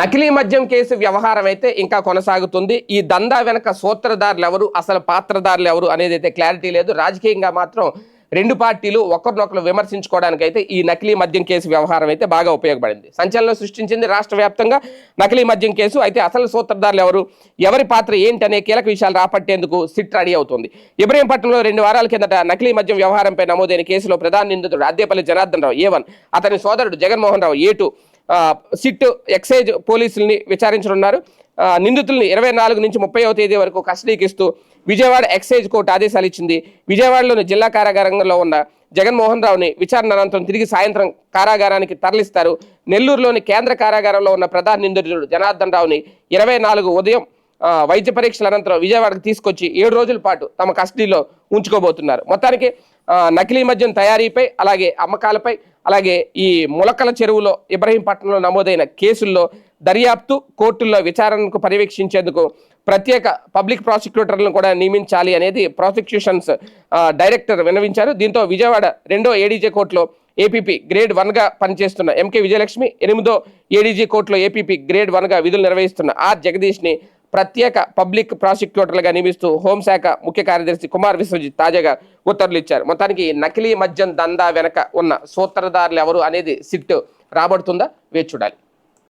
నకిలీ మద్యం కేసు వ్యవహారం అయితే ఇంకా కొనసాగుతుంది. ఈ దందా వెనక సూత్రధారులు ఎవరు అసలు పాత్రధారులు ఎవరు అనేది అయితే క్లారిటీ లేదు. రాజకీయంగా మాత్రం రెండు పార్టీలు ఒకరినొకరు విమర్శించుకోవడానికి అయితే ఈ నకిలీ మద్యం కేసు వ్యవహారం అయితే బాగా ఉపయోగపడింది. సంచలనం సృష్టించింది రాష్ట్ర వ్యాప్తంగా నకిలీ మద్యం కేసు. అయితే అసలు సూత్రధారులు ఎవరు ఎవరి పాత్ర ఏంటనే కీలక విషయాలు రాపట్టేందుకు సిట్ రెడీ అవుతుంది. ఇబ్రహీంపట్నంలో రెండు వారాల కిందట నకిలీ మద్యం వ్యవహారంపై నమోదైన కేసులో ప్రధాన నిందితుడు అద్దేపల్లి జనార్దన్ రావు ఏ వన్ అతని సోదరుడు Jaganmohan Rao A two SIT excise పోలీసుల్ని విచారించనున్నారు. నిందితుల్ని ఇరవై నాలుగు నుంచి ముప్పైవ తేదీ వరకు కస్టడీకి ఇస్తూ విజయవాడ ఎక్సైజ్ కోర్టు ఆదేశాలు ఇచ్చింది. విజయవాడలోని జిల్లా కారాగారంలో ఉన్న జగన్మోహన్ రావుని విచారణ అనంతరం తిరిగి సాయంత్రం కారాగారానికి తరలిస్తారు. నెల్లూరులోని కేంద్ర కారాగారంలో ఉన్న ప్రధాన నిందితుడు జనార్దన్ రావుని ఇరవై నాలుగు ఉదయం వైద్య పరీక్షల అనంతరం విజయవాడకు తీసుకొచ్చి ఏడు రోజుల పాటు తమ కస్టడీలో ఉంచుకోబోతున్నారు. మొత్తానికి నకిలీ మద్యం తయారీపై అలాగే అమ్మకాలపై అలాగే ఈ ములకల చెరువులో ఇబ్రహీంపట్నంలో నమోదైన కేసుల్లో దర్యాప్తు కోర్టుల్లో విచారణకు పర్యవేక్షించేందుకు ప్రత్యేక పబ్లిక్ ప్రాసిక్యూటర్లను కూడా నియమించాలి అనేది ప్రాసిక్యూషన్స్ డైరెక్టర్ విన్నవించారు. దీంతో విజయవాడ రెండో ఏడీజే కోర్టులో ఏపీపీ గ్రేడ్ వన్గా పనిచేస్తున్న ఎంకే విజయలక్ష్మి ఎనిమిదో ఏడీజీ కోర్టులో ఏపీపీ గ్రేడ్ వన్గా విధులు నిర్వహిస్తున్న ఆర్ జగదీష్ని ప్రత్యేక పబ్లిక్ ప్రాసిక్యూటర్లుగా నియమిస్తూ హోంశాఖ ముఖ్య కార్యదర్శి కుమార్ విశ్వజిత్ తాజాగా ఉత్తర్వులు ఇచ్చారు. మొత్తానికి నకిలీ మద్యం దందా వెనక ఉన్న సూత్రధారులు ఎవరు అనేది సిట్ రాబడుతుందా? వేచి చూడాలి.